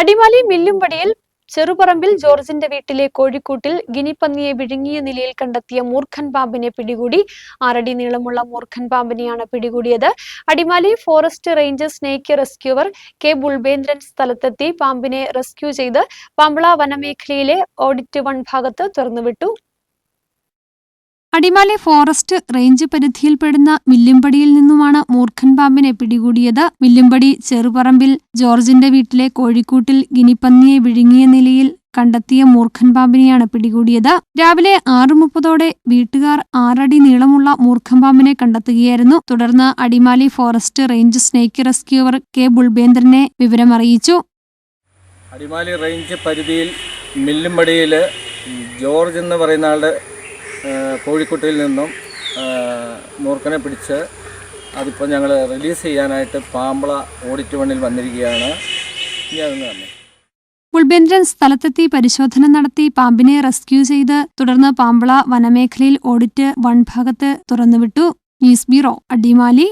അടിമാലി മില്ലുംപടിയിൽ ചെറുപറമ്പിൽ ജോർജിന്റെ വീട്ടിലെ കോഴിക്കൂട്ടിൽ ഗിനിപ്പന്നിയെ വിഴുങ്ങിയ നിലയിൽ കണ്ടെത്തിയ മൂർഖൻ പാമ്പിനെ പിടികൂടി. ആറടി നീളമുള്ള മൂർഖൻ പാമ്പിനെയാണ് പിടികൂടിയത്. Adimali forest range snake rescuer K ബുൾബേന്ദ്രൻ സ്ഥലത്തെത്തി പാമ്പിനെ റെസ്ക്യൂ ചെയ്ത് പാമ്പള വനമേഖലയിലെ ഓഡിറ്റ് വൺ ഭാഗത്ത് തുറന്നുവിട്ടു. അടിമാലി ഫോറസ്റ്റ് റേഞ്ച് പരിധിയിൽപ്പെടുന്ന മില്ലുംപടിയിൽ നിന്നുമാണ് മൂർഖൻ പാമ്പിനെ പിടികൂടിയത്. മില്ലുംപടി ചെറുപറമ്പിൽ ജോർജിന്റെ വീട്ടിലെ കോഴിക്കൂട്ടിൽ ഗിനിപ്പന്നിയെ വിഴുങ്ങിയ നിലയിൽ കണ്ടെത്തിയ മൂർഖൻ പാമ്പിനെയാണ് പിടികൂടിയത്. രാവിലെ ആറ് മുപ്പതോടെ വീട്ടുകാർ ആറടി നീളമുള്ള മൂർഖൻ പാമ്പിനെ കണ്ടെത്തുകയായിരുന്നു. തുടർന്ന് Adimali forest range snake rescuer K ബുൾബേന്ദ്രനെ വിവരമറിയിച്ചു. അടിമാലി റേഞ്ച് പരിധിയിൽ മില്ലുംപടിയിൽ ജോർജ് എന്ന് പറയുന്ന ആളുടെ കോഴിക്കുട്ടിയിൽ നിന്നും മൂർഖനെ പിടിച്ച് അതിപ്പോൾ ഞങ്ങൾ റിലീസ് ചെയ്യാനായിട്ട് പാമ്പള ഓഡിറ്റ് വണ്ണിൽ വന്നിരിക്കുകയാണ്. ഇനി തന്നെ. ബുൾബേന്ദ്രൻ സ്ഥലത്തെത്തി പരിശോധന നടത്തി പാമ്പിനെ റെസ്ക്യൂ ചെയ്ത് തുടർന്ന് പാമ്പള വനമേഖലയിൽ ഓഡിറ്റ് വൺ ഭാഗത്ത് തുറന്നുവിട്ടു. News bureau Adimali.